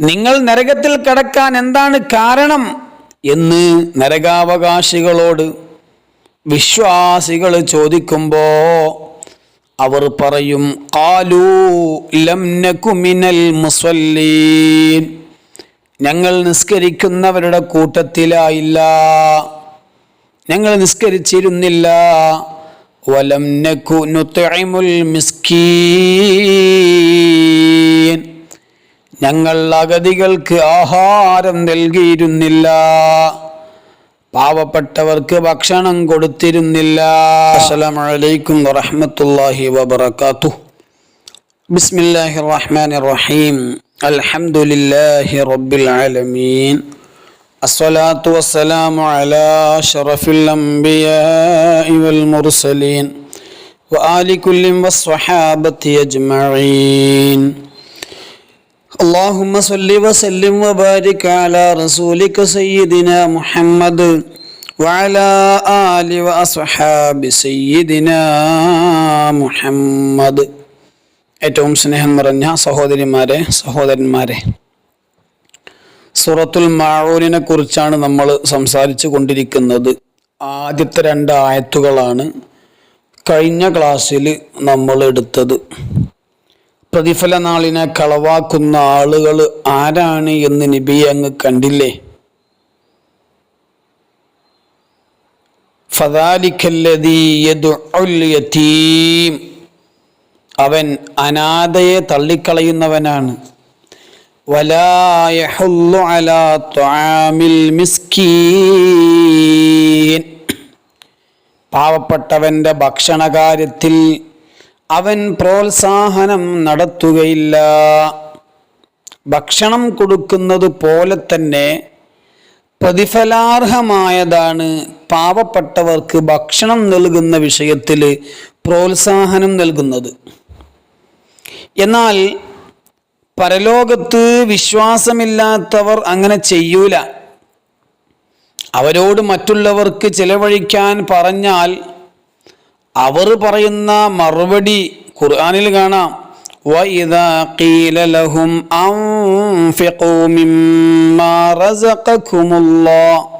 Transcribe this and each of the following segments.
നിങ്ങൾ നരകത്തിൽ കടക്കാൻ എന്താണ് കാരണം? എന്ന് നരകാവകാശികളോട് വിശ്വാസികൾ ചോദിക്കുമ്പോ അവർ പറയും കാലൂ ലം നകു മിനൽ മുസല്ലീൻ ഞങ്ങൾ നിസ്കരിക്കുന്നവരുടെ കൂട്ടത്തിലായില്ല. ഞങ്ങൾ നിസ്കരിച്ചിരുന്നില്ല. വലം നുത്തൈമുൽ മിസ്കീൻ. ഞങ്ങൾ അഗതികൾക്ക് ആഹാരം നൽകിയിരുന്നില്ല പാവപ്പെട്ടവർക്ക് ഭക്ഷണം കൊടുത്തിരുന്നില്ല അസ്സലാമലൈക്കും വറഹമത്തല്ലാഹി വബർക്കാത്തു ബിസ്മില്ലാഹി റഹ്മാൻ റഹീം അൽഹംദുലില്ലാഹി റബ്ബിൽ ആലമീൻ الصلاة والسلام على أشرف الأنبياء والمرسلين وآل كل والصحابة أجمعين اللهم صل وسلم وبارك على رسولك سيدنا محمد وعلى آل وأصحاب سيدنا محمد ഏറ്റവും സ്നേഹം നിറഞ്ഞ സഹോദരിമാരെ സഹോദരന്മാരെ സൂറത്തുൽ മാഴൂനിനെ കുറിച്ചാണ് നമ്മൾ സംസാരിച്ചു കൊണ്ടിരിക്കുന്നത് ആദ്യത്തെ രണ്ട് ആയത്തുകളാണ് കഴിഞ്ഞ ക്ലാസ്സിൽ നമ്മൾ എടുത്തത് പ്രതിഫല നാളിനെ കളവാക്കുന്ന ആളുകൾ ആരാണ് എന്ന് നിബി അങ്ങ് കണ്ടില്ലേ? യതീം. അവൻ അനാഥയെ തള്ളിക്കളയുന്നവനാണ്. പാവപ്പെട്ടവന്റെ ഭക്ഷണകാര്യത്തിൽ അവൻ പ്രോത്സാഹനം നടത്തുകയില്ല. ഭക്ഷണം കൊടുക്കുന്നത് പോലെ തന്നെ പ്രതിഫലാർഹമായതാണ്. പാവപ്പെട്ടവർക്ക് ഭക്ഷണം നൽകുന്ന വിഷയത്തിൽ പ്രോത്സാഹനം നൽകുന്നത്. എന്നാൽ പരലോകത്ത് വിശ്വാസമില്ലാത്തവർ അങ്ങനെ ചെയ്യൂല. അവരോട് മറ്റുള്ളവർക്ക് ചിലവഴിക്കാൻ പറഞ്ഞാൽ അവർ പറയുന്ന മറുപടി ഖുർആനിൽ കാണാം وَإِذَا قِيلَ لَهُمْ أَنفِقُوا مِمَّا رَزَقَكُمُ اللَّهُ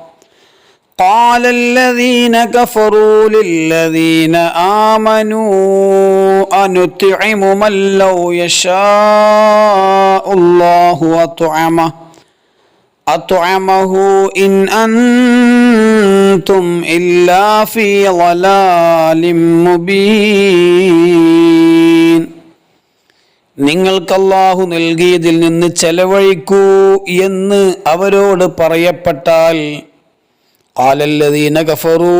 قال الذين كفروا للذين آمنوا أنطعم من لو يشاء الله أطعمه أطعمه إن أنتم إلا في ضلال مبين നിങ്ങൾക്ക് അല്ലാഹു നൽകിയതിൽ നിന്ന് ചെലവഴിക്കൂ എന്ന് അവരോട് പറയപ്പെട്ടാൽ ആലല്ലതീന കഫറൂ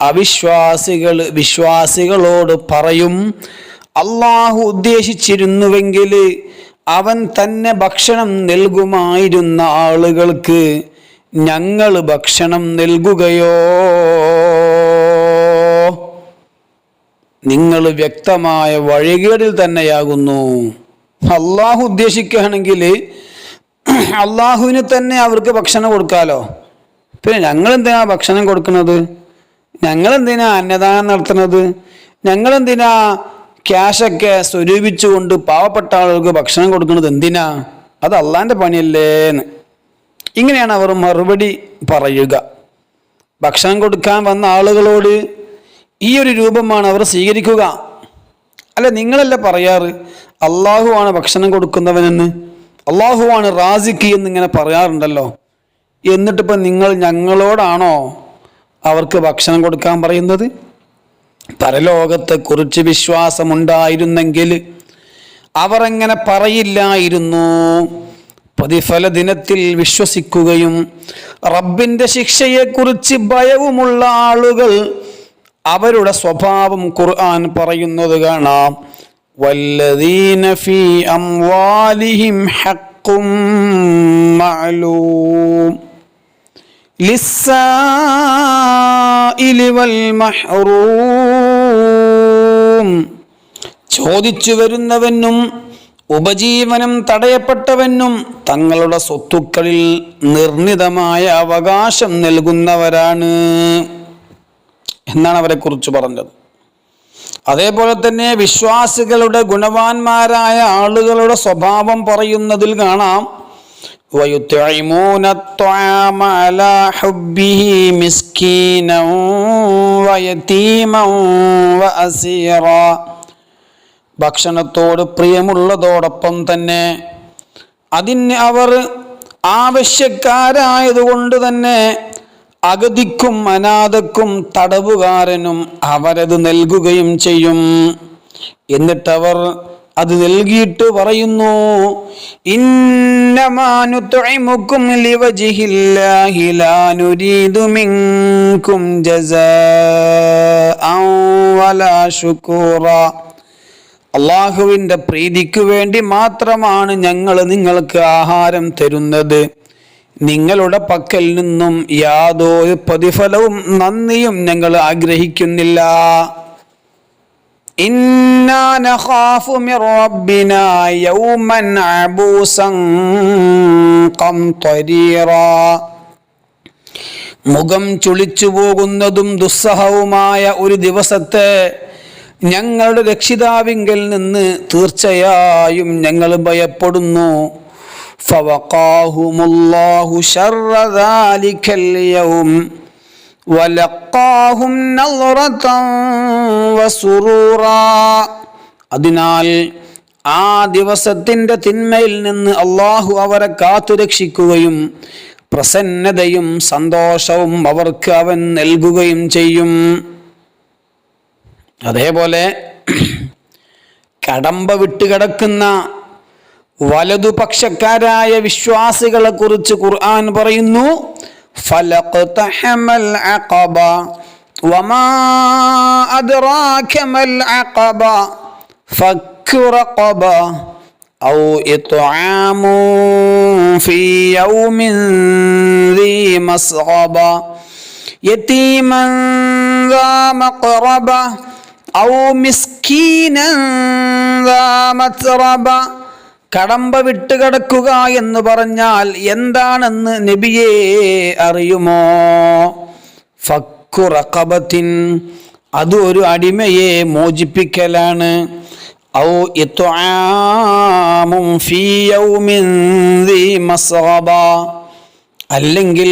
അവിശ്വാസികൾ വിശ്വാസികളോട് പറയും അള്ളാഹു ഉദ്ദേശിച്ചിരുന്നുവെങ്കിൽ അവൻ തന്നെ ഭക്ഷണം നൽകുമായിരുന്ന ആളുകൾക്ക് ഞങ്ങൾ ഭക്ഷണം നൽകുകയോ? നിങ്ങൾ വ്യക്തമായ വഴികേടിൽ തന്നെയാകുന്നു. അള്ളാഹു ഉദ്ദേശിക്കുകയാണെങ്കിൽ അള്ളാഹുവിന് തന്നെ അവർക്ക് ഭക്ഷണം കൊടുക്കാലോ? പിന്നെ ഞങ്ങൾ എന്തിനാ ഭക്ഷണം കൊടുക്കുന്നത്? ഞങ്ങൾ എന്തിനാ അന്നദാനം നടത്തുന്നത്? ഞങ്ങൾ എന്തിനാ ക്യാഷൊക്കെ സ്വരൂപിച്ചുകൊണ്ട് പാവപ്പെട്ട ആളുകൾക്ക് ഭക്ഷണം കൊടുക്കുന്നത് എന്തിനാ? അത് അള്ളാന്റെ പണിയല്ലേന്ന്. ഇങ്ങനെയാണ് അവർ മറുപടി പറയുക. ഭക്ഷണം കൊടുക്കാൻ വന്ന ആളുകളോട് ഈ ഒരു രൂപമാണ് അവർ സ്വീകരിക്കുക. അല്ല നിങ്ങളല്ല പറയാറ്? അള്ളാഹുവാണ് ഭക്ഷണം കൊടുക്കുന്നവനെന്ന്. അള്ളാഹുവാണ് റാസിക്ക് എന്നിങ്ങനെ പറയാറുണ്ടല്ലോ. എന്നിട്ടിപ്പോൾ നിങ്ങൾ ഞങ്ങളോടാണോ അവർക്ക് ഭക്ഷണം കൊടുക്കാൻ പറയുന്നത്? പരലോകത്തെക്കുറിച്ച് വിശ്വാസമുണ്ടായിരുന്നെങ്കിൽ അവർ എങ്ങനെ പറയില്ലായിരുന്നു. പ്രതിഫല ദിനത്തിൽ വിശ്വസിക്കുകയും റബ്ബിന്റെ ശിക്ഷയെക്കുറിച്ച് ഭയവുമുള്ള ആളുകൾ അവരുടെ സ്വഭാവം ഖുർആൻ പറയുന്നത് കാണാം. വല്ലദീന ഫീ അംവാലിഹിം ഹഖും മഅലൂം. വൽ മഹ്റൂം. ചോദിച്ചു വരുന്നവനും ഉപജീവനം തടയപ്പെട്ടവനും തങ്ങളുടെ സ്വത്തുക്കളിൽ നിർണിതമായ അവകാശം നൽകുന്നവരാണ് എന്നാണ് അവരെ കുറിച്ച് പറഞ്ഞത്. അതേപോലെ തന്നെ വിശ്വാസികളുടെ ഗുണവാന്മാരായ ആളുകളുടെ സ്വഭാവം പറയുന്നതിൽ കാണാം ويطعمون الطعام على حبه مسكينا ويتيما وأسيرا ഭക്ഷണത്തോട് പ്രിയമുള്ളതോടൊപ്പം തന്നെ അതിന് അവർ ആവശ്യക്കാരായതുകൊണ്ട് തന്നെ അഗതിക്കും അനാഥക്കും തടവുകാരനും അവരത് നൽകുകയും ചെയ്യും എന്നിട്ടവർ അത് നൽകിയിട്ട് പറയുന്നു അള്ളാഹുവിന്റെ പ്രീതിക്ക് വേണ്ടി മാത്രമാണ് ഞങ്ങൾ നിങ്ങൾക്ക് ആഹാരം തരുന്നത്. നിങ്ങളുടെ പക്കൽ നിന്നും യാതൊരു പ്രതിഫലവും നന്ദിയും ഞങ്ങൾ ആഗ്രഹിക്കുന്നില്ല. إنا نخاف من ربنا يوما عبوسا قمطريرا മുഖം ചുളിച്ചു പോകുന്നതും ദുസ്സഹവുമായ ഒരു ദിവസത്തെ ഞങ്ങളുടെ രക്ഷിതാവിങ്കൽ നിന്ന് തീർച്ചയായും ഞങ്ങൾ ഭയപ്പെടുന്നു ഫവഖാഹുമുല്ലാഹു ശർറ ദാലിക്കൽ യൗം വലക്കാഹും നളറതൻ വസുറൂറാ അതിനാൽ ആ ദിവസത്തിന്റെ തിന്മയിൽ നിന്ന് അള്ളാഹു അവരെ കാത്തുരക്ഷിക്കുകയും പ്രസന്നതയും സന്തോഷവും അവർക്ക് അവൻ നൽകുകയും ചെയ്യും. അതേപോലെ കടമ്പ വിട്ടുകിടക്കുന്ന വലതുപക്ഷക്കാരായ വിശ്വാസികളെ കുറിച്ച് ഖുർആൻ പറയുന്നു فلقتحم العقبة وما أدراك ما العقبة فك رقبة أو إطعام في يوم ذي مسغبة يتيما ذا مقربة أو مسكينا ذا متربة. കടമ്പ വിട്ടുകിടക്കുക എന്ന് പറഞ്ഞാൽ എന്താണെന്ന് നബിയെ അറിയുമോ? ഫക്കു അത് ഒരു അടിമയെ മോചിപ്പിക്കലാണ്. ഔ അല്ലെങ്കിൽ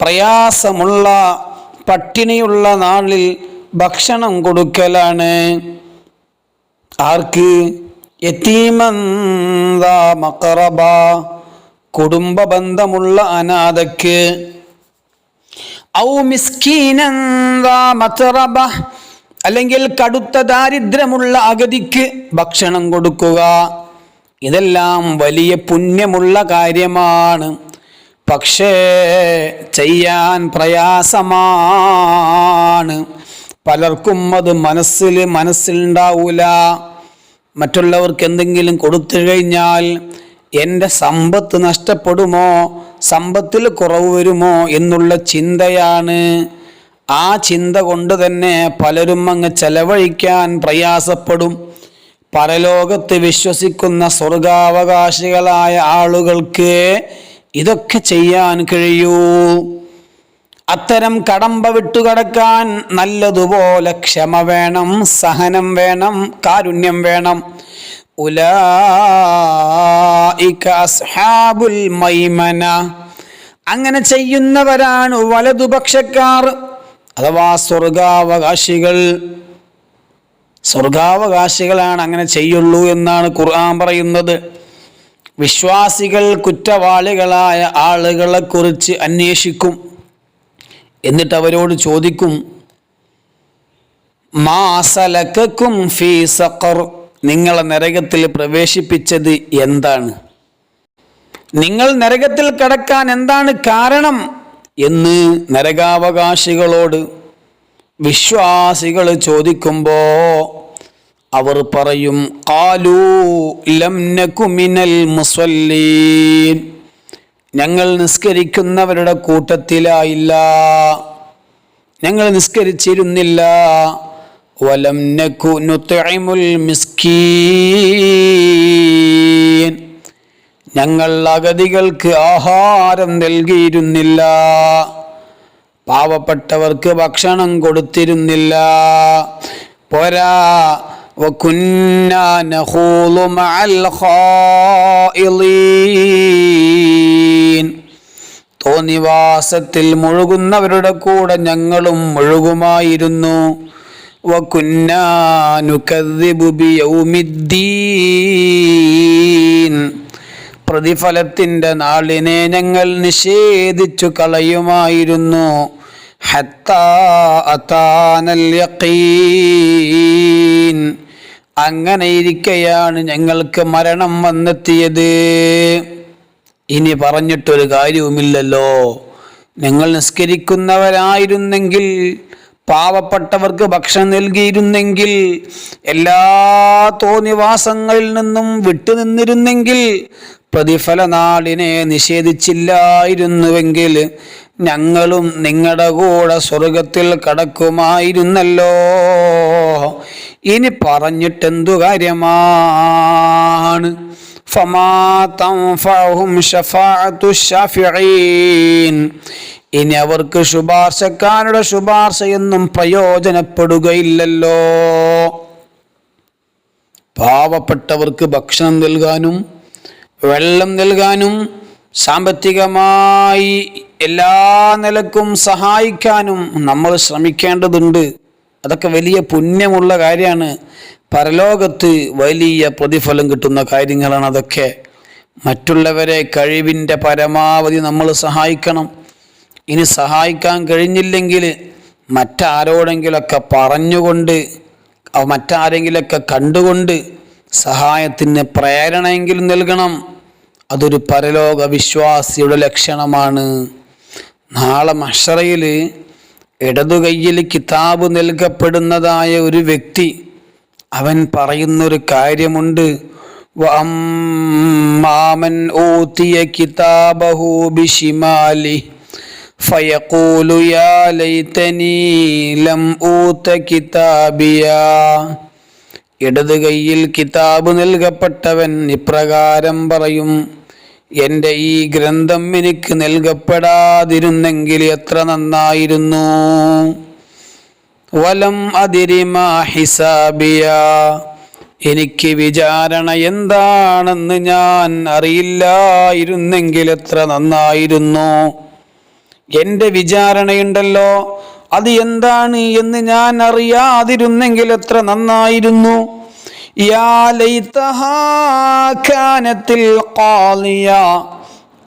പ്രയാസമുള്ള പട്ടിണിയുള്ള നാളിൽ ഭക്ഷണം കൊടുക്കലാണ്. ആർക്ക്? മക്കറബ കുടുംബ ബന്ധമുള്ള അനാഥയ്ക്ക്. ഔ മത്തറബ അല്ലെങ്കിൽ കടുത്ത ദാരിദ്ര്യമുള്ള അഗതിക്ക് ഭക്ഷണം കൊടുക്കുക. ഇതെല്ലാം വലിയ പുണ്യമുള്ള കാര്യമാണ്. പക്ഷേ ചെയ്യാൻ പ്രയാസമാണ്. പലർക്കും അത് മനസ്സിൽ മനസ്സിലുണ്ടാവൂല. മറ്റുള്ളവർക്ക് എന്തെങ്കിലും കൊടുത്തു കഴിഞ്ഞാൽ എന്റെ സമ്പത്ത് നഷ്ടപ്പെടുമോ? സമ്പത്തിൽ കുറവ് വരുമോ? എന്നുള്ള ചിന്തയാണ്. ആ ചിന്ത കൊണ്ട് തന്നെ പലരും അങ്ങ് ചെലവഴിക്കാൻ പ്രയാസപ്പെടും. പരലോകത്ത് വിശ്വസിക്കുന്ന സ്വർഗാവകാശികളായ ആളുകൾക്ക് ഇതൊക്കെ ചെയ്യാൻ കഴിയൂ. അത്തരം കടമ്പ വിട്ടുകടക്കാൻ നല്ലതുപോലെ ക്ഷമ വേണം സഹനം വേണം കാരുണ്യം വേണം. ഉലാബുൽ മൈമന. അങ്ങനെ ചെയ്യുന്നവരാണ് വലതുപക്ഷക്കാർ അഥവാ സ്വർഗാവകാശികൾ. സ്വർഗാവകാശികളാണ് അങ്ങനെ ചെയ്യുള്ളൂ എന്നാണ് ഖുർആൻ പറയുന്നത്. വിശ്വാസികൾ കുറ്റവാളികളായ ആളുകളെക്കുറിച്ച് അന്വേഷിക്കും. എന്നിട്ട് അവരോട് ചോദിക്കും മാസലക്കും ഫീ സഖർ. നിങ്ങളെ നരകത്തിൽ പ്രവേശിപ്പിച്ചത് എന്താണ്? നിങ്ങൾ നരകത്തിൽ കടക്കാൻ എന്താണ് കാരണം? എന്ന് നരകാവകാശികളോട് വിശ്വാസികൾ ചോദിക്കുമ്പോ അവർ പറയും കാലൂ ലംനകുമിനൽ നകു മിനൽ മുസല്ലീൻ ഞങ്ങൾ നിസ്കരിക്കുന്നവരുടെ കൂട്ടത്തിലായില്ല ഞങ്ങൾ നിസ്കരിച്ചിരുന്നില്ല വലം നകു നുത്ഇമുൽ മിസ്കീൻ ഞങ്ങൾ അഗതികൾക്ക് ആഹാരം നൽകിയിരുന്നില്ല പാവപ്പെട്ടവർക്ക് ഭക്ഷണം കൊടുത്തിരുന്നില്ല പോരാ وكنا نخوض مع الخائضين തോന്നിവാസത്തിൽ മുഴുകുന്നവരുടെ കൂടെ ഞങ്ങളും മുഴുകുമായിരുന്നു. പ്രതിഫലത്തിന്റെ നാളിനെ ഞങ്ങൾ നിഷേധിച്ചു കളയുമായിരുന്നു. അങ്ങനെയിരിക്കെയാണ് ഞങ്ങൾക്ക് മരണം വന്നെത്തിയത്. ഇനി പറഞ്ഞിട്ടൊരു കാര്യവുമില്ലല്ലോ. നിങ്ങൾ നിസ്കരിക്കുന്നവരായിരുന്നെങ്കിൽ പാവപ്പെട്ടവർക്ക് ഭക്ഷണം നൽകിയിരുന്നെങ്കിൽ എല്ലാ തോന്നിവാസങ്ങളിൽ നിന്നും വിട്ടുനിന്നിരുന്നെങ്കിൽ പ്രതിഫല നാടിനെ നിഷേധിച്ചില്ലായിരുന്നുവെങ്കിൽ ഞങ്ങളും നിങ്ങളുടെ കൂടെ സ്വർഗത്തിൽ കടക്കുമായിരുന്നല്ലോ. ഇനി പറഞ്ഞിട്ടെന്തു കാര്യമാണ്? فما تنفعهم شفاعة الشافعين ഇനി അവർക്ക് ശുപാർശക്കാരുടെ ശുപാർശയൊന്നും പ്രയോജനപ്പെടുകയില്ലല്ലോ പാവപ്പെട്ടവർക്ക് ഭക്ഷണം നൽകാനും വെള്ളം നൽകാനും സാമ്പത്തികമായി എല്ലാ നിലക്കും സഹായിക്കാനും നമ്മൾ ശ്രമിക്കേണ്ടതുണ്ട് അതൊക്കെ വലിയ പുണ്യമുള്ള കാര്യമാണ് പരലോകത്ത് വലിയ പ്രതിഫലം കിട്ടുന്ന കാര്യങ്ങളാണ് അതൊക്കെ. മറ്റുള്ളവരെ കഴിവിന്റെ പരമാവധി നമ്മൾ സഹായിക്കണം. ഇനി സഹായിക്കാൻ കഴിഞ്ഞില്ലെങ്കിൽ മറ്റാരോടെങ്കിലൊക്കെ പറഞ്ഞുകൊണ്ട് മറ്റാരെങ്കിലൊക്കെ കണ്ടുകൊണ്ട് സഹായത്തിന് പ്രേരണയെങ്കിലും നൽകണം. അതൊരു പരലോക വിശ്വാസിയുടെ ലക്ഷണമാണ്. നാളെ മഷറയിൽ ഇടതു കയ്യിൽ കിതാബ് നൽകപ്പെടുന്നതായ ഒരു വ്യക്തി അവൻ പറയുന്നൊരു കാര്യമുണ്ട്. വഅമ്മാമൻ ഊതിയ കിതാബഹു ഇടത് കയ്യിൽ കിതാബ് നൽകപ്പെട്ടവൻ ഇപ്രകാരം പറയും എന്റെ ഈ ഗ്രന്ഥം എനിക്ക് നൽകപ്പെടാതിരുന്നെങ്കിൽ എത്ര നന്നായിരുന്നു. വലം അതിരിമാ ഹിസാബിയ. എനിക്ക് വിചാരണ എന്താണെന്ന് ഞാൻ അറിയില്ലായിരുന്നെങ്കിൽ എത്ര നന്നായിരുന്നു. എന്റെ വിചാരണയുണ്ടല്ലോ അത് എന്താണ് എന്ന് ഞാൻ അറിയാതിരുന്നെങ്കിൽ എത്ര നന്നായിരുന്നു.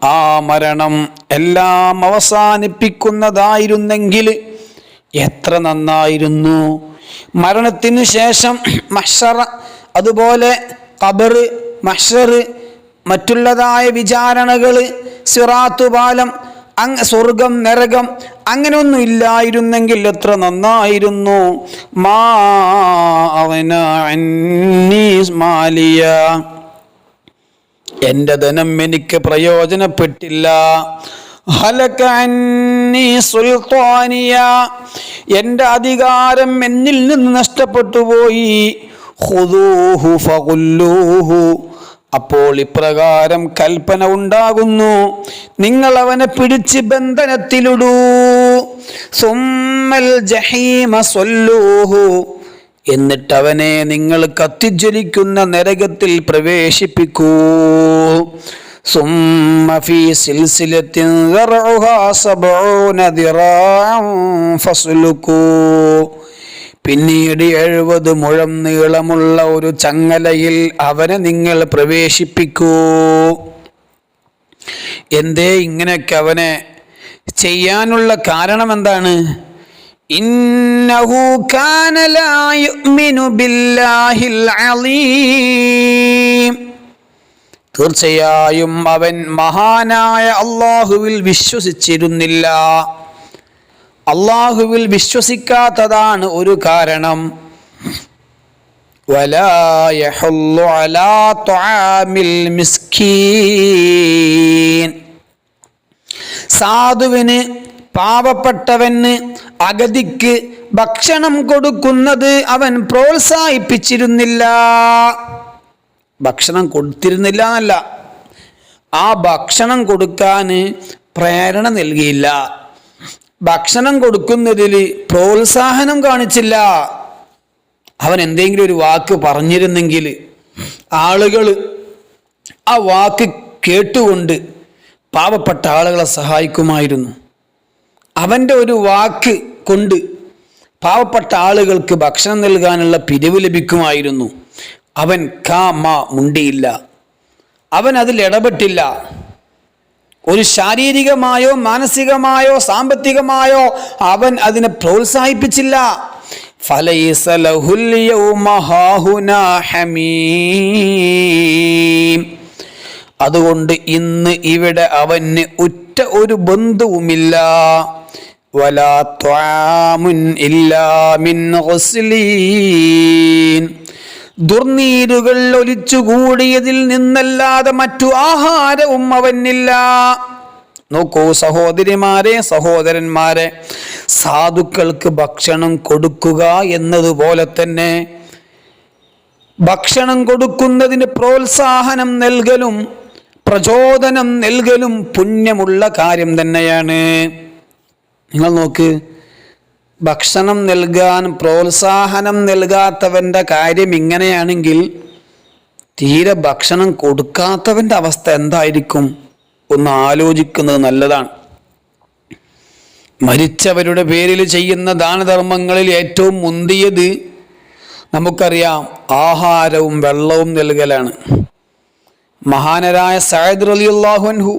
ആ മരണം എല്ലാം അവസാനിപ്പിക്കുന്നതായിരുന്നെങ്കിൽ എത്ര നന്നായിരുന്നു. മരണത്തിന് ശേഷം മഷറ അതുപോലെ കബറ് മഷർ മറ്റുള്ളതായ വിചാരണകൾ സിറാത്തുപാലം അങ് സ്വർഗം നരകം അങ്ങനെയൊന്നും ഇല്ലായിരുന്നെങ്കിൽ എത്ര നന്നായിരുന്നു. മാലിയ. എന്റെ ധനം എനിക്ക് പ്രയോജനപ്പെട്ടില്ല. സുൽത്താനിയ. എന്റെ അധികാരം എന്നിൽ നിന്ന് നഷ്ടപ്പെട്ടു പോയി. അപ്പോൾ ഇപ്രകാരം കൽപ്പന ഉണ്ടാകുന്നു. നിങ്ങൾ അവനെ പിടിച്ച് ബന്ധനത്തിലിടൂ. സുമ്മൽ ജഹീമ എന്നിട്ട് അവനെ നിങ്ങൾ കത്തിജ്വലിക്കുന്ന നരകത്തിൽ പ്രവേശിപ്പിക്കൂ. ثم في سلسلة ذرعها سبعون ذراعا فاسلكوا പിന്നീട് എഴുപത് മുഴം നീളമുള്ള ഒരു ചങ്ങലയിൽ അവനെ നിങ്ങൾ പ്രവേശിപ്പിക്കൂ എന്തേ ഇങ്ങനെയൊക്കെ അവനെ ചെയ്യാനുള്ള കാരണം എന്താണ് ഇന്നഹു തീർച്ചയായും അവൻ മഹാനായ അള്ളാഹുവിൽ വിശ്വസിച്ചിരുന്നില്ല. അള്ളാഹുവിൽ വിശ്വസിക്കാത്തതാണ് ഒരു കാരണം. സാധുവിന് പാവപ്പെട്ടവന് അഗതിക്ക് ഭക്ഷണം കൊടുക്കുന്നത് അവൻ പ്രോത്സാഹിപ്പിച്ചിരുന്നില്ല. ഭക്ഷണം കൊടുത്തിരുന്നില്ല എന്നല്ല ആ ഭക്ഷണം കൊടുക്കാൻ പ്രേരണ നൽകിയില്ല. ഭക്ഷണം കൊടുക്കുന്നതിൽ പ്രോത്സാഹനം കാണിച്ചില്ല. അവൻ എന്തെങ്കിലും ഒരു വാക്ക് പറഞ്ഞിരുന്നെങ്കിൽ ആളുകൾ ആ വാക്ക് കേട്ടുകൊണ്ട് പാവപ്പെട്ട ആളുകളെ സഹായിക്കുമായിരുന്നു. അവന്റെ ഒരു വാക്ക് കൊണ്ട് പാവപ്പെട്ട ആളുകൾക്ക് ഭക്ഷണം നൽകാനുള്ള പിരിവ് ലഭിക്കുമായിരുന്നു. അവൻ കാ മാ മുണ്ടിയില്ല അവൻ അതിൽ ഇടപെട്ടില്ല ഒരു ശാരീരികമായോ മാനസികമായോ സാമ്പത്തികമായോ അവൻ അതിനെ പ്രോത്സാഹിപ്പിച്ചില്ല. അതുകൊണ്ട് ഇന്ന് ഇവിടെ അവന് ഉറ്റ ഒരു ബന്ധുവുമില്ല വലാ ത്വാമുൻ ഇല്ലാ മിൻ. ദുർനീരുകൾ ഒലിച്ചുകൂടിയതിൽ നിന്നല്ലാതെ മറ്റു ആഹാരവും അവനില്ല. നോക്കൂ സഹോദരിമാരെ സഹോദരന്മാരെ സാധുക്കൾക്ക് ഭക്ഷണം കൊടുക്കുക എന്നതുപോലെ തന്നെ ഭക്ഷണം കൊടുക്കുന്നതിന് പ്രോത്സാഹനം നൽകലും പ്രചോദനം നൽകലും പുണ്യമുള്ള കാര്യം തന്നെയാണ്. നിങ്ങൾ നോക്ക് ഭക്ഷണം നൽകാൻ പ്രോത്സാഹനം നൽകാത്തവന്റെ കാര്യം ഇങ്ങനെയാണെങ്കിൽ തീരെ ഭക്ഷണം കൊടുക്കാത്തവന്റെ അവസ്ഥ എന്തായിരിക്കും? ഒന്ന് ആലോചിക്കുന്നത് നല്ലതാണ്. മരിച്ചവരുടെ പേരിൽ ചെയ്യുന്ന ദാനധർമ്മങ്ങളിൽ ഏറ്റവും മുന്തിയത് നമുക്കറിയാം ആഹാരവും വെള്ളവും നൽകലാണ്. മഹാനരായ സയദ് അലി അൻഹു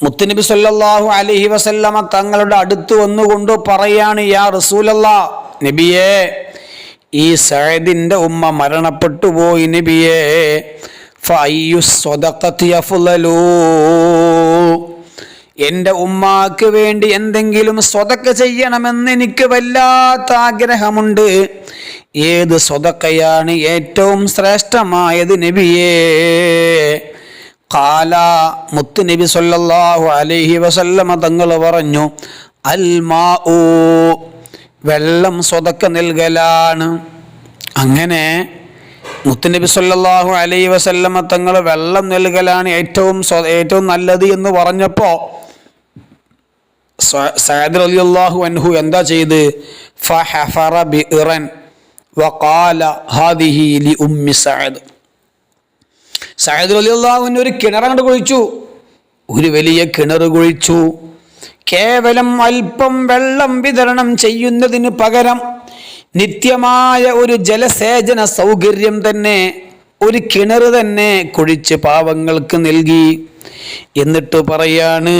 മുത്തുനബി സല്ലാഹു അലഹി വസല്ലമ തങ്ങളുടെ അടുത്ത് വന്നുകൊണ്ട് പറയാണ് യാ റസൂലല്ല നബിയേ ഈ സയദിന്റെ ഉമ്മ മരണപ്പെട്ടു പോയി നബിയേ എന്റെ ഉമ്മാക്ക് വേണ്ടി എന്തെങ്കിലും സ്വതക്ക ചെയ്യണമെന്ന് എനിക്ക് വല്ലാത്ത ആഗ്രഹമുണ്ട്. ഏത് സ്വതക്കയാണ് ഏറ്റവും ശ്രേഷ്ഠമായത് നബിയേ? കാല മുത്ത് നബി സല്ലല്ലാഹു അലൈഹി വസല്ലമ തങ്ങൾ പറഞ്ഞു അൽ മാ വെള്ളം സ്വതക്ക നൽകലാണ്. അങ്ങനെ മുത്തുനബി സല്ലാഹു അലൈഹി വസല്ലമ തങ്ങൾ വെള്ളം നൽകലാണ് ഏറ്റവും ഏറ്റവും നല്ലത് എന്ന് പറഞ്ഞപ്പോൾ സയദ് റളിയല്ലാഹു അൻഹു എന്താ ചെയ്ത്? ഫഹഫറ ബിഇറൻ വഖാല ഹാദിഹി ലി ഉമ്മി സഅദ്. സയദ് അലി അള്ളാഹുവിന് ഒരു കിണറങ്ങോട്ട് കുഴിച്ചു. ഒരു വലിയ കിണർ കുഴിച്ചു. കേവലം അല്പം വെള്ളം വിതരണം ചെയ്യുന്നതിന് പകരം നിത്യമായ ഒരു ജലസേചന സൗകര്യം തന്നെ ഒരു കിണർ തന്നെ കുഴിച്ച് പാവങ്ങൾക്ക് നൽകി. എന്നിട്ട് പറയാണ്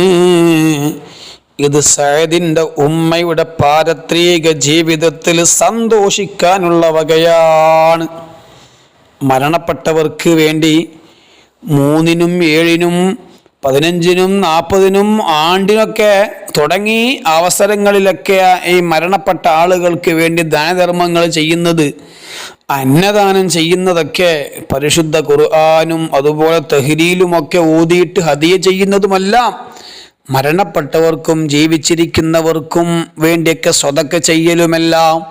ഇത് സയദിന്റെ ഉമ്മയുടെ പാരത്രിക ജീവിതത്തിൽ സന്തോഷിക്കാനുള്ള വകയാണ്. മരണപ്പെട്ടവർക്ക് വേണ്ടി മൂന്നിനും ഏഴിനും പതിനഞ്ചിനും നാൽപ്പതിനും ആണ്ടിനൊക്കെ തുടങ്ങി അവസരങ്ങളിലൊക്കെ ഈ മരണപ്പെട്ട ആളുകൾക്ക് വേണ്ടി ദാനധർമ്മങ്ങൾ ചെയ്യുന്നത് അന്നദാനം ചെയ്യുന്നതൊക്കെ പരിശുദ്ധ ഖുർആാനും അതുപോലെ തെഹ്രീലുമൊക്കെ ഊതിയിട്ട് ഹതിയ ചെയ്യുന്നതുമെല്ലാം മരണപ്പെട്ടവർക്കും ജീവിച്ചിരിക്കുന്നവർക്കും വേണ്ടിയൊക്കെ സ്വതക്ക ചെയ്യലുമെല്ലാം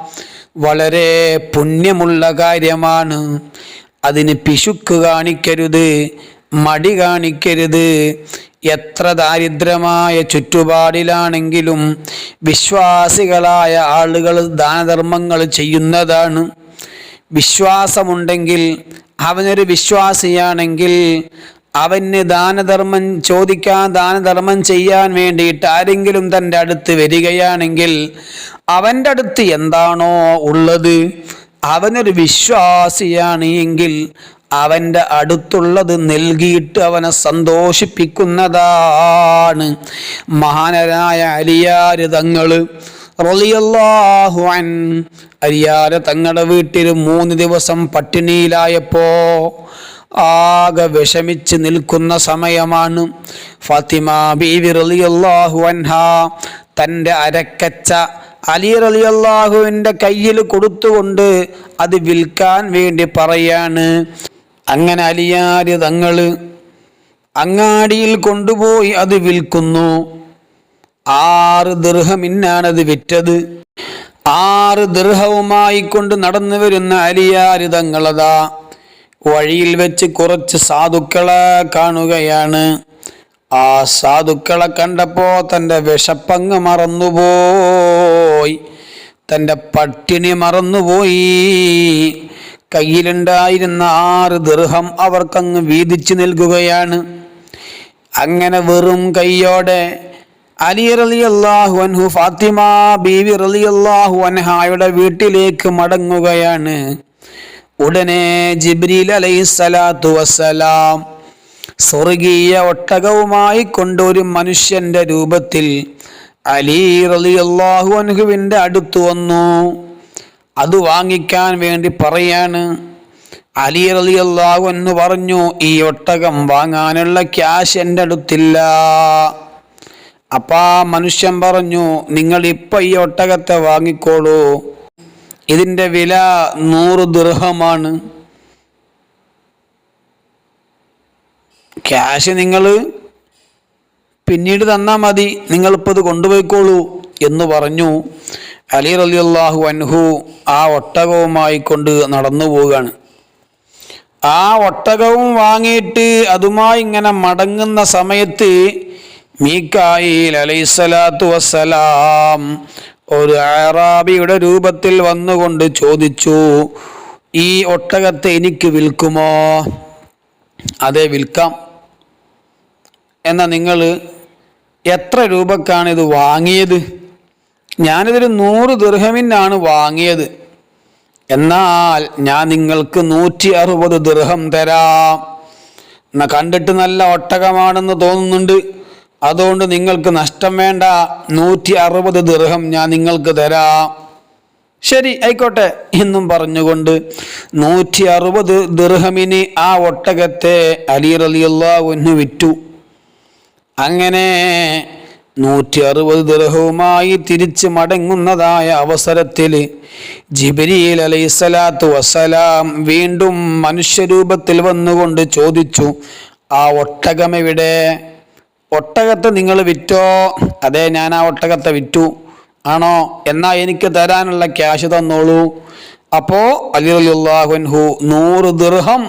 വളരെ പുണ്യമുള്ള കാര്യമാണ്. അതിന് പിശുക്ക് കാണിക്കരുത് മടി കാണിക്കരുത്. എത്ര ദാരിദ്ര്യമായ ചുറ്റുപാടിലാണെങ്കിലും വിശ്വാസികളായ ആളുകൾ ദാനധർമ്മങ്ങൾ ചെയ്യുന്നതാണ്. വിശ്വാസമുണ്ടെങ്കിൽ അവനൊരു വിശ്വാസിയാണെങ്കിൽ അവന് ദാനധർമ്മം ചോദിക്കാൻ ദാനധർമ്മം ചെയ്യാൻ വേണ്ടിയിട്ട് ആരെങ്കിലും തന്റെ അടുത്ത് വരികയാണെങ്കിൽ അവന്റെ അടുത്ത് എന്താണോ ഉള്ളത്? അവനൊരു വിശ്വാസിയാണ് എങ്കിൽ അവന്റെ അടുത്തുള്ളത് നൽകിയിട്ട് അവനെ സന്തോഷിപ്പിക്കുന്നതാണ്. മഹാനരായ അലിയാര് തങ്ങൾ റളിയല്ലാഹു അൻ അരിയാര തങ്ങളുടെ വീട്ടിൽ മൂന്ന് ദിവസം പട്ടിണിയിലായപ്പോ ആകെ വിഷമിച്ച് നിൽക്കുന്ന സമയമാണ്. ഫാത്തിമ ബീവി റളിയല്ലാഹു തന്റെ അരക്കച്ച അലി റളിയല്ലാഹുവിന്റെ കയ്യിൽ കൊടുത്തുകൊണ്ട് അത് വിൽക്കാൻ വേണ്ടി പറയാണ്. അങ്ങനെ അലിയാരി തങ്ങൾ അങ്ങാടിയിൽ കൊണ്ടുപോയി അത് വിൽക്കുന്നു. ആറ് ദൃഹമിന്നാണത് വിറ്റത്. ആറ് ദീർഘവുമായി കൊണ്ട് നടന്നു വരുന്ന അലിയാര് തങ്ങളതാ. വഴിയിൽ വെച്ച് കുറച്ച് സാധുക്കളെ കാണുകയാണ്. ആ സാധുക്കളെ കണ്ടപ്പോൾ തന്റെ വിശപ്പങ്ങ് മറന്നുപോയി. തന്റെ പട്ടിണി മറന്നുപോയി. കയ്യിലുണ്ടായിരുന്ന ആറ് ദൃഹം അവർക്കങ്ങ് വീതിച്ചു നൽകുകയാണ്. അങ്ങനെ വെറും കൈയോടെ അലി റലി അള്ളാഹു അൻഹു ഫാത്തിമ ബീവി റലി അള്ളാഹു അൻഹായുടെ വീട്ടിലേക്ക് മടങ്ങുകയാണ്. ഉടനെ ജിബ്രീൽ അലൈഹിസ്സലാത്തു വസ്സലാം സ്വർഗീയ ഒട്ടകവുമായി കൊണ്ടൊരു മനുഷ്യന്റെ രൂപത്തിൽ അലി റളിയല്ലാഹു അൻഹുവിന്റെ അടുത്ത് വന്നു. അത് വാങ്ങിക്കാൻ വേണ്ടി പറയാണ്. അലി റളിയല്ലാഹു എന്ന് പറഞ്ഞു ഈ ഒട്ടകം വാങ്ങാനുള്ള ക്യാഷ് എന്റെ അടുത്തില്ല. അപ്പാ മനുഷ്യൻ പറഞ്ഞു നിങ്ങൾ ഇപ്പൊ ഈ ഒട്ടകത്തെ വാങ്ങിക്കോളൂ. ഇതിന്റെ വില നൂറ് ദൃഹമാണ്. ക്യാഷ് നിങ്ങൾ പിന്നീട് തന്നാൽ മതി. നിങ്ങളിപ്പോൾ ഇത് കൊണ്ടുപോയിക്കോളൂ എന്ന് പറഞ്ഞു അലി റലിയല്ലാഹു അൻഹു ആ ഒട്ടകവുമായി കൊണ്ട് നടന്നു പോവുകയാണ്. ആ ഒട്ടകവും വാങ്ങിയിട്ട് അതുമായി ഇങ്ങനെ മടങ്ങുന്ന സമയത്ത് മീക്കായിൽ അലൈസലാത്തു വസ്സലാം ഒരു അറാബിയുടെ രൂപത്തിൽ വന്നുകൊണ്ട് ചോദിച്ചു ഈ ഒട്ടകത്തെ എനിക്ക് വിൽക്കുമോ? അതെ വിൽക്കാം. എന്നാൽ നിങ്ങൾ എത്ര രൂപക്കാണ് ഇത് വാങ്ങിയത്? ഞാനിതൊരു നൂറ് ദൃഹമിനാണ് വാങ്ങിയത്. എന്നാൽ ഞാൻ നിങ്ങൾക്ക് നൂറ്റി അറുപത് ദൃഹം തരാം കണ്ടിട്ട് നല്ല ഒട്ടകമാണെന്ന് തോന്നുന്നുണ്ട്. അതുകൊണ്ട് നിങ്ങൾക്ക് നഷ്ടം വേണ്ട. നൂറ്റി അറുപത് ദൃഹം ഞാൻ നിങ്ങൾക്ക് തരാം. ശരി ആയിക്കോട്ടെ. എന്നും പറഞ്ഞുകൊണ്ട് നൂറ്റി അറുപത് ദൃഹമിന് ആ ഒട്ടകത്തെ അലി റലിയുള്ള വിറ്റു. അങ്ങനെ നൂറ്റി അറുപത് ദൃഹവുമായി തിരിച്ച് മടങ്ങുന്നതായ അവസരത്തിൽ ജിബിരിയിൽ അലൈസലാത്തു വസ്സലാം വീണ്ടും മനുഷ്യരൂപത്തിൽ വന്നുകൊണ്ട് ചോദിച്ചു ആ ഒട്ടകം എവിടെ ഒട്ടകത്തെ നിങ്ങൾ വിറ്റോ? അതെ ഞാൻ ആ ഒട്ടകത്തെ വിറ്റു. ആണോ? എന്നാ എനിക്ക് തരാനുള്ള ക്യാഷ് തന്നോളൂ. അപ്പോൾ അലി അലിഹുൻഹു നൂറ് ദൃഹം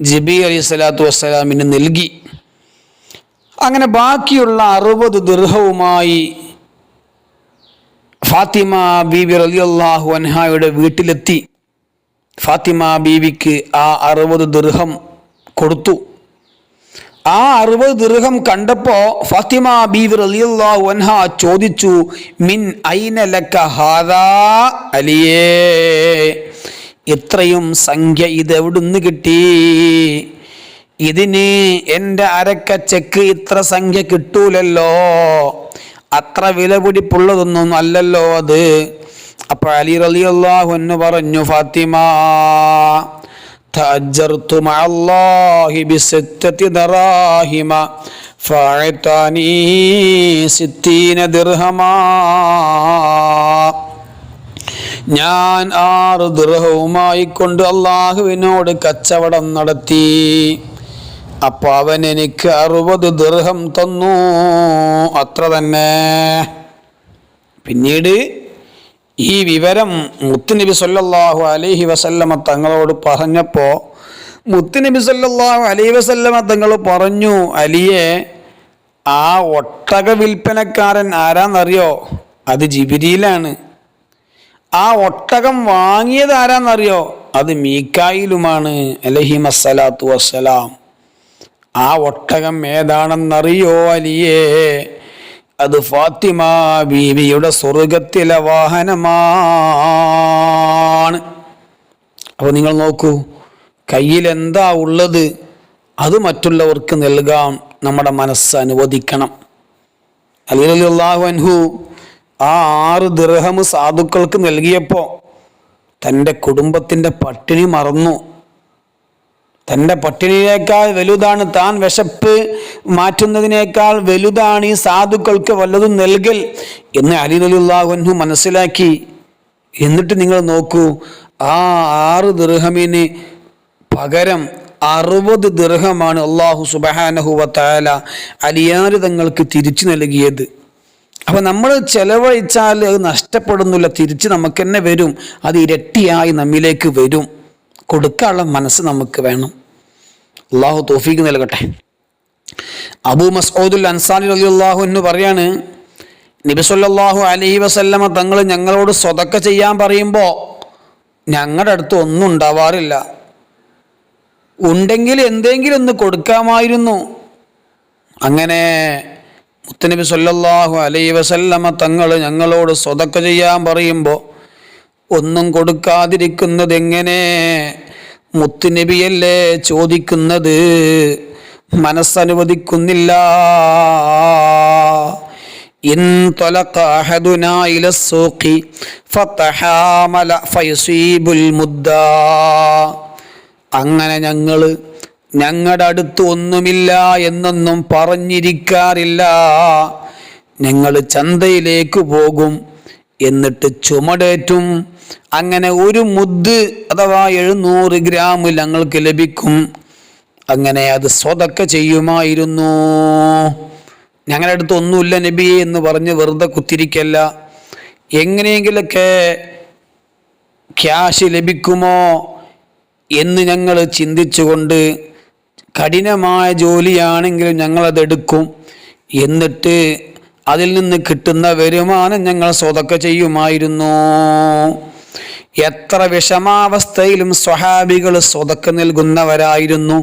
ജിബി അലൈഹി സ്വലാത്തു വസ്സലാമിന് നൽകി. അങ്ങനെ ബാക്കിയുള്ള അറുപത് ദൃഹവുമായി ഫാത്തിമ ബീബി റലിയല്ലാഹു അൻഹായുടെ വീട്ടിലെത്തി. ഫാത്തിമ ബീവിക്ക് ആ അറുപത് ദൃഹം കൊടുത്തു. ആ അറുപത് ദൃഹം കണ്ടപ്പോ ഫാത്തിമ ബീവി റലിയല്ലാഹു അൻഹ ചോദിച്ചു മിൻ ഐന ലക്ക ഹാദാ? അലിയേ ഇത്രയും സംഖ്യ ഇത് എവിടുന്ന് കിട്ടി? ഇതിന് എൻ്റെ അരക്ക ചെക്ക് ഇത്ര സംഖ്യ കിട്ടൂലല്ലോ അത്ര വില പിടിപ്പുള്ളതൊന്നും അല്ലല്ലോ അത് അപ്പൊ അലി റലി അള്ളാഹു എന്ന് പറഞ്ഞു ഫാത്തിമ تأجرت مع الله بستة دراهم فأعطاني ستين درهما ഞാൻ ആറ് ദൃഹവുമായി കൊണ്ട് അള്ളാഹുവിനോട് കച്ചവടം നടത്തി അപ്പൊ അവൻ എനിക്ക് അറുപത് ദൃഹം തന്നു. അത്ര തന്നെ. പിന്നീട് ഈ വിവരം മുത്തുനബി സല്ലാഹു അലൈഹി വസല്ലമ തങ്ങളോട് പറഞ്ഞപ്പോൾ മുത്തുനബി സല്ലാഹു അലൈഹി വസല്ലമ തങ്ങൾ പറഞ്ഞു അലിയെ ആ ഒട്ടക വിൽപ്പനക്കാരൻ ആരാന്നറിയോ? അത് ജിബിരിയിലാണ് ആ ഒട്ടകം വാങ്ങിയത് ആരാന്നറിയോ? അത് മീക്കായിലുമാണ് അലഹി മസ്സലാത്തു വസ്സലാം. ആ ഒട്ടകം ഏതാണെന്നറിയോ അലിയേ? അത് ഫാത്തിമ ബീവിയുടെ സ്വർഗത്തിലെ വാഹനമാണ്. അപ്പോൾ നിങ്ങൾ നോക്കൂ കയ്യിൽ എന്താ ഉള്ളത്? അത് മറ്റുള്ളവർക്ക് നൽകാം നമ്മുടെ മനസ്സ് അനുവദിക്കണം. അലി അള്ളാഹു അൻഹു ആ ആറ് ദൃഹം സാധുക്കൾക്ക് നൽകിയപ്പോൾ തന്റെ കുടുംബത്തിന്റെ പട്ടിണി മറന്നു. തന്റെ പട്ടിണിയേക്കാൾ വലുതാണ് താൻ വിശപ്പ് മാറ്റുന്നതിനേക്കാൾ വലുതാണ് ഈ സാധുക്കൾക്ക് വല്ലതും നൽകൽ എന്ന് അലി അലിഹു മനസ്സിലാക്കി. എന്നിട്ട് നിങ്ങൾ നോക്കൂ ആ ആറ് ദൃഹമിന് പകരം അറുപത് ദൃഹമാണ് അള്ളാഹു സുബഹാനഹുവ താല അലിയാര് തങ്ങൾക്ക് തിരിച്ചു നൽകിയത്. അപ്പം നമ്മൾ ചെലവഴിച്ചാൽ അത് നഷ്ടപ്പെടുന്നില്ല തിരിച്ച് നമുക്ക് തന്നെ വരും അത് ഇരട്ടിയായി നമ്മിലേക്ക് വരും. കൊടുക്കാനുള്ള മനസ്സ് നമുക്ക് വേണം. അള്ളാഹു തോഫീക്ക് നൽകട്ടെ. അബൂ മസ്ഊദുൽ അൻസാരി അലി അള്ളാഹു എന്ന് പറയാണ് നബിസൊല്ലാഹു അലഹി വസല്ലമ തങ്ങൾ ഞങ്ങളോട് സ്വതക്ക ചെയ്യാൻ പറയുമ്പോൾ ഞങ്ങളുടെ അടുത്ത് ഒന്നും ഉണ്ടാവാറില്ല. ഉണ്ടെങ്കിൽ എന്തെങ്കിലും ഒന്ന് കൊടുക്കാമായിരുന്നു. അങ്ങനെ മുത്തനബി സല്ലാഹു അലൈഹി വസല്ലമ തങ്ങൾ ഞങ്ങളോട് സ്വതക്ക ചെയ്യാൻ പറയുമ്പോൾ ഒന്നും കൊടുക്കാതിരിക്കുന്നത് എങ്ങനെ മുത്തുനബിയല്ലേ ചോദിക്കുന്നത്? മനസ്സനുവദിക്കുന്നില്ല. ഇൻ അങ്ങനെ ഞങ്ങൾ ഞങ്ങളുടെ അടുത്ത് ഒന്നുമില്ല എന്നൊന്നും പറഞ്ഞിരിക്കാറില്ല. ഞങ്ങൾ ചന്തയിലേക്ക് പോകും. എന്നിട്ട് ചുമടേറ്റും അങ്ങനെ ഒരു മുദ് അഥവാ എഴുന്നൂറ് ഗ്രാം ഞങ്ങൾക്ക് ലഭിക്കും. അങ്ങനെ അത് സ്വതക്ക ചെയ്യുമായിരുന്നു. ഞങ്ങളുടെ അടുത്ത് ഒന്നുമില്ല നബിയെ എന്ന് പറഞ്ഞ് വെറുതെ കുത്തിരിക്കല്ല. എങ്ങനെയെങ്കിലൊക്കെ ക്യാഷ് ലഭിക്കുമോ എന്ന് ഞങ്ങൾ ചിന്തിച്ചുകൊണ്ട് കഠിനമായ ജോലിയാണെങ്കിലും ഞങ്ങളതെടുക്കും എന്നിട്ട് അതിൽ നിന്ന് കിട്ടുന്ന വരുമാനം ഞങ്ങൾ സ്വതക്ക ചെയ്യുമായിരുന്നു. എത്ര വിഷമാവസ്ഥയിലും സ്വഹാബികൾ സ്വതക്ക് നൽകുന്നവരായിരുന്നു.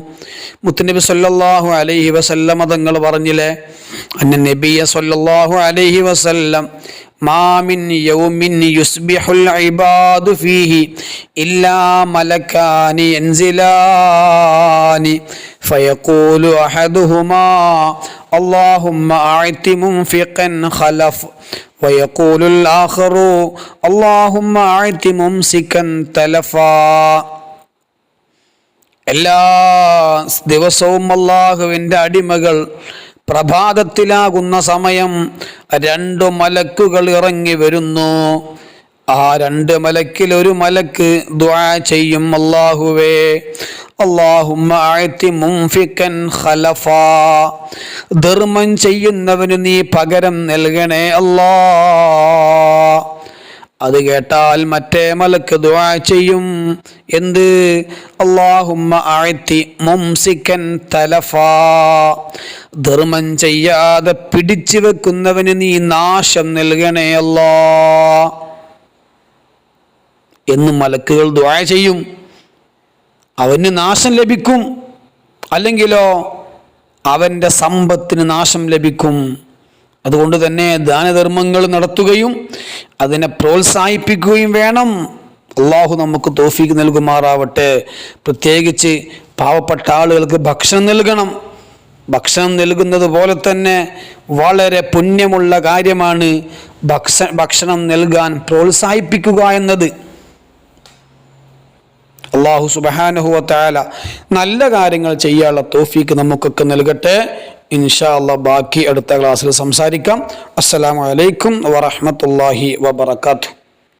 മുത്തുനബി സല്ലാഹു അലൈഹി വസല്ലമ തങ്ങൾ പറഞ്ഞില്ലേ അന്ന നബിയ സല്ലാഹു അലൈഹി വസല്ലം മാമിൻ യൗമിൻ യുസ്ബിഹുൽ ഇബാദു ഫീഹി ഇല്ലാ ഫയഖൂലു അഹദുഹുമാ അല്ലാഹുമ്മ ആഇതി മുൻഫിഖൻ ഖലഫ് ويقول الآخر اللهم أعط ممسكا تلفا എല്ലാ ദിവസവും അള്ളാഹുവിൻ്റെ അടിമകൾ പ്രഭാതത്തിലാകുന്ന സമയം രണ്ടു മലക്കുകൾ ഇറങ്ങി വരുന്നു ആ രണ്ട് മലക്കിൽ ഒരു മലക്ക് ദ്വാ ചെയ്യും അള്ളാഹുവേ ധർമ്മം ചെയ്യുന്നവന് നീ പകരം നൽകണേ അല്ലാ. അത് കേട്ടാൽ മറ്റേ മലക്ക് ദുആ ചെയ്യും. എന്ത്? അള്ളാഹുമ്മ ആഴ്ത്തി മുംസിക്കൻ തലഫാ. ധർമ്മം ചെയ്യാതെ പിടിച്ചു വെക്കുന്നവന് നീ നാശം നൽകണേ അല്ലാ. എന്ന് മലക്കുകൾ ദ്വായ ചെയ്യും. അവന് നാശം ലഭിക്കും. അല്ലെങ്കിലോ അവന്റെ സമ്പത്തിന് നാശം ലഭിക്കും. അതുകൊണ്ട് തന്നെ ദാനധർമ്മങ്ങൾ നടത്തുകയും അതിനെ പ്രോത്സാഹിപ്പിക്കുകയും വേണം. അള്ളാഹു നമുക്ക് തോഫീക്ക് നൽകുമാറാവട്ടെ. പ്രത്യേകിച്ച് പാവപ്പെട്ട ആളുകൾക്ക് ഭക്ഷണം നൽകണം. ഭക്ഷണം നൽകുന്നത് പോലെ തന്നെ വളരെ പുണ്യമുള്ള കാര്യമാണ് ഭക്ഷ ഭക്ഷണം നൽകാൻ പ്രോത്സാഹിപ്പിക്കുക എന്നത്. അള്ളാഹു സുബഹാനുഹുവത്തായാല നല്ല കാര്യങ്ങൾ ചെയ്യാനുള്ള തോഫീക്ക് നമുക്കൊക്കെ നൽകട്ടെ. ഇൻഷാ അല്ല ബാക്കി അടുത്ത ക്ലാസ്സിൽ സംസാരിക്കാം. അസ്സലാമു അലൈക്കും വറഹമത്തല്ലാഹി വബർക്കാത്തു